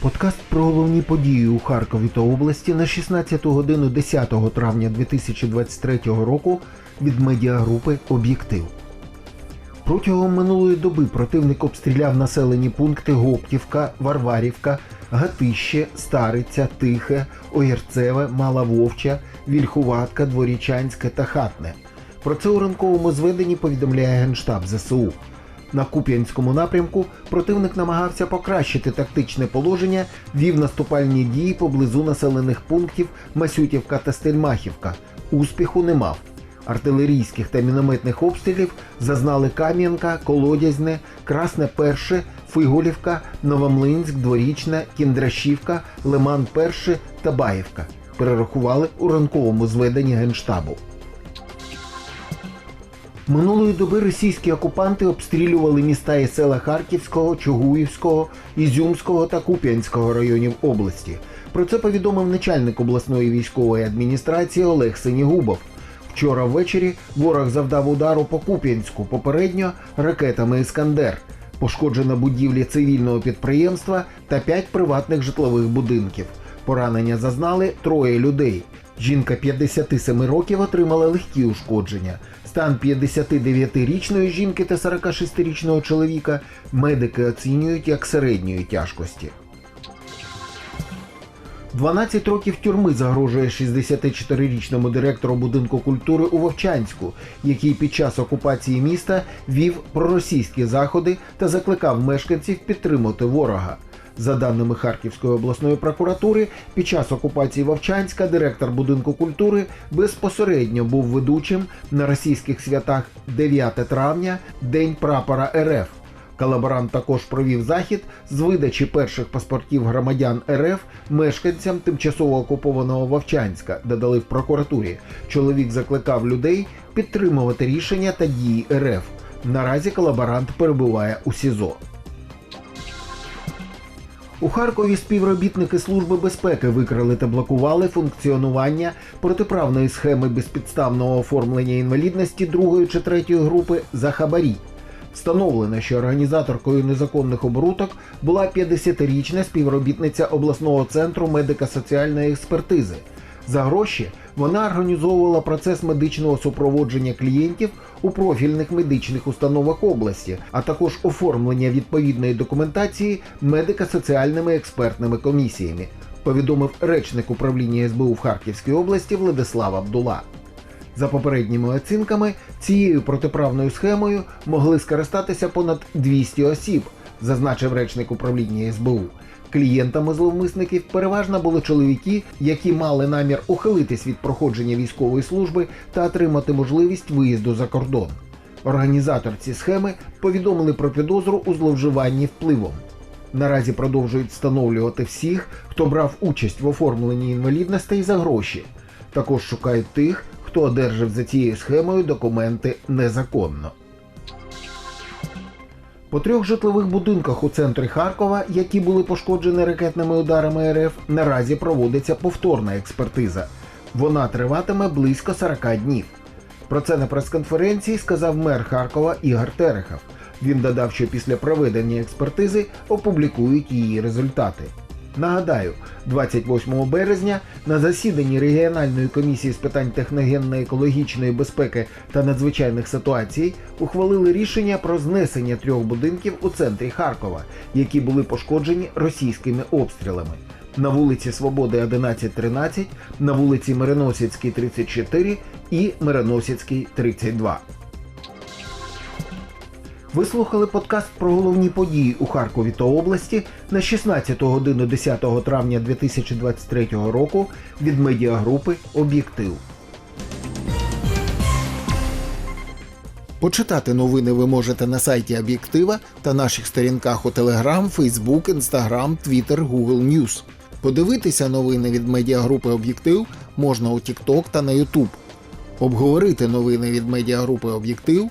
Подкаст про головні події у Харкові та області на 16 годину 10 травня 2023 року від медіагрупи Об'єктив. Протягом минулої доби противник обстріляв населені пункти Гоптівка, Варварівка, Гатище, Стариця, Тихе, Огірцеве, Мала Вовча, Вільхуватка, Дворічанське та Хатне. Про це у ранковому зведенні повідомляє Генштаб ЗСУ. На Куп'янському напрямку противник намагався покращити тактичне положення, вів наступальні дії поблизу населених пунктів Масютівка та Стельмахівка. Успіху не мав. Артилерійських та мінометних обстрілів зазнали Кам'янка, Колодязне, Красне Перше, Фиголівка, Новомлинськ, Дворічна, Кіндрашівка, Лиман Перше та Баївка. Перерахували у ранковому зведенні Генштабу. Минулої доби російські окупанти обстрілювали міста і села Харківського, Чугуївського, Ізюмського та Куп'янського районів області. Про це повідомив начальник обласної військової адміністрації Олег Синігубов. Вчора ввечері ворог завдав удару по Куп'янську, попередньо ракетами Іскандер. Пошкоджено будівлі цивільного підприємства та п'ять приватних житлових будинків. Поранення зазнали троє людей. Жінка 57 років отримала легкі ушкодження. Стан 59-річної жінки та 46-річного чоловіка медики оцінюють як середньої тяжкості. 12 років тюрми загрожує 64-річному директору будинку культури у Вовчанську, який під час окупації міста вів проросійські заходи та закликав мешканців підтримати ворога. За даними Харківської обласної прокуратури, під час окупації Вовчанська директор будинку культури безпосередньо був ведучим на російських святах 9 травня, День прапора РФ. Колаборант також провів захід з видачі перших паспортів громадян РФ мешканцям тимчасово окупованого Вовчанська, додали в прокуратурі. Чоловік закликав людей підтримувати рішення та дії РФ. Наразі колаборант перебуває у СІЗО. У Харкові співробітники Служби безпеки викрили та блокували функціонування протиправної схеми безпідставного оформлення інвалідності другої чи третьої групи за хабарі. Встановлено, що організаторкою незаконних оборудок була 50-річна співробітниця обласного центру медико-соціальної експертизи. За гроші вона організовувала процес медичного супроводження клієнтів у профільних медичних установах області, а також оформлення відповідної документації медико-соціальними експертними комісіями, повідомив речник управління СБУ в Харківській області Владислав Абдула. За попередніми оцінками, цією протиправною схемою могли скористатися понад 200 осіб, зазначив речник управління СБУ. Клієнтами зловмисників переважно були чоловіки, які мали намір ухилитись від проходження військової служби та отримати можливість виїзду за кордон. Організаторці схеми повідомили про підозру у зловживанні впливом. Наразі продовжують встановлювати всіх, хто брав участь в оформленні інвалідностей за гроші. Також шукають тих, хто одержав за цією схемою документи незаконно. По трьох житлових будинках у центрі Харкова, які були пошкоджені ракетними ударами РФ, наразі проводиться повторна експертиза. Вона триватиме близько 40 днів. Про це на прес-конференції сказав мер Харкова Ігор Терехов. Він додав, що після проведення експертизи опублікують її результати. Нагадаю, 28 березня на засіданні регіональної комісії з питань техногенної екологічної безпеки та надзвичайних ситуацій ухвалили рішення про знесення трьох будинків у центрі Харкова, які були пошкоджені російськими обстрілами. На вулиці Свободи 1113, на вулиці Мироносицькій 34 і Мироносицькій 32. Ви слухали подкаст про головні події у Харкові та області на 16 годину 10 травня 2023 року від медіагрупи Об'єктив. Почитати новини ви можете на сайті Об'єктива та наших сторінках у Telegram, Facebook, Instagram, Twitter, Google News. Подивитися новини від медіагрупи Об'єктив можна у TikTok та на YouTube. Обговорити новини від медіагрупи Об'єктив